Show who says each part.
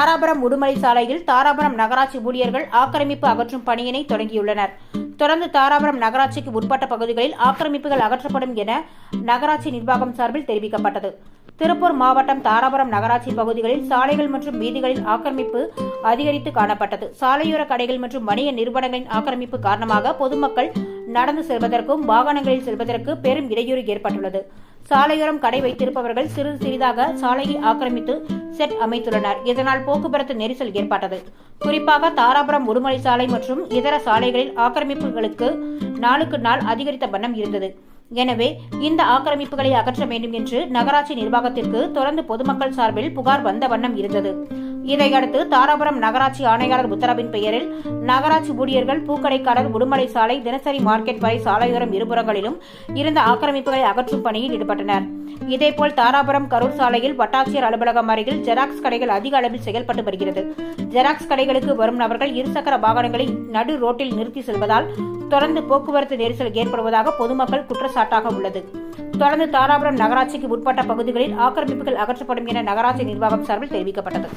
Speaker 1: தாராபுரம் உடுமலை சாலையில் தாராபுரம் நகராட்சி ஊழியர்கள் ஆக்கிரமிப்பு அகற்றும் பணியினை தொடங்கியுள்ளனர். தொடர்ந்து தாராபுரம் நகராட்சிக்கு உட்பட்ட பகுதிகளில் ஆக்கிரமிப்புகள் அகற்றப்படும் என நகராட்சி நிர்வாகம் சார்பில் தெரிவிக்கப்பட்டது. திருப்பூர் மாவட்டம் தாராபுரம் நகராட்சி பகுதிகளில் சாலைகள் மற்றும் வீதிகளில் ஆக்கிரமிப்பு அதிகரித்து காணப்பட்டது. சாலையோர கடைகள் மற்றும் வணிக நிறுவனங்களின் ஆக்கிரமிப்பு காரணமாக பொதுமக்கள் நடந்து செல்வதற்கும் வாகனங்களில் செல்வதற்கு பெரும் இடையூறு ஏற்பட்டுள்ளது. சாலையோரம் கடை வைத்திருப்பவர்கள் சிறிது சிறிதாக சாலையை ஆக்கிரமித்து செட் அமைத்துள்ளனர். இதனால் போக்குவரத்து நெரிசல் ஏற்பட்டது. குறிப்பாக தாராபுரம் ஒருமலை சாலை மற்றும் இதர சாலைகளில் ஆக்கிரமிப்புகளுக்கு நாளுக்கு நாள் அதிகரித்த வண்ணம் இருந்தது. எனவே இந்த ஆக்கிரமிப்புகளை அகற்ற வேண்டும் என்று நகராட்சி நிர்வாகத்திற்கு தொடர்ந்து பொதுமக்கள் சார்பில் புகார் வந்த வண்ணம் இருந்தது. இதையடுத்து தாராபுரம் நகராட்சி ஆணையாளர் உத்தரவின் பெயரில் நகராட்சி ஊழியர்கள் பூக்கடைக்காரர் உடுமலை சாலை தினசரி மார்க்கெட் வரை சாலையோரம் இருபுறங்களிலும் இருந்த ஆக்கிரமிப்புகளை அகற்றும் பணியில் ஈடுபட்டனர். இதேபோல் தாராபுரம் கரூர் சாலையில் வட்டாட்சியர் அலுவலகம் அருகில் ஜெராக்ஸ் கடைகள் அதிக அளவில் செயல்பட்டு வருகிறது. ஜெராக்ஸ் கடைகளுக்கு வரும் நபர்கள் இருசக்கர வாகனங்களை நடு ரோட்டில் நிறுத்தி செல்வதால் தொடர்ந்து போக்குவரத்து நெரிசல் ஏற்படுவதாக பொதுமக்கள் குற்றச்சாட்டாக உள்ளது. தொடர்ந்து தாராபுரம் நகராட்சிக்கு உட்பட்ட பகுதிகளில் ஆக்கிரமிப்புகள் அகற்றப்படும் என நகராட்சி நிர்வாகம் சார்பில் தெரிவிக்கப்பட்டது.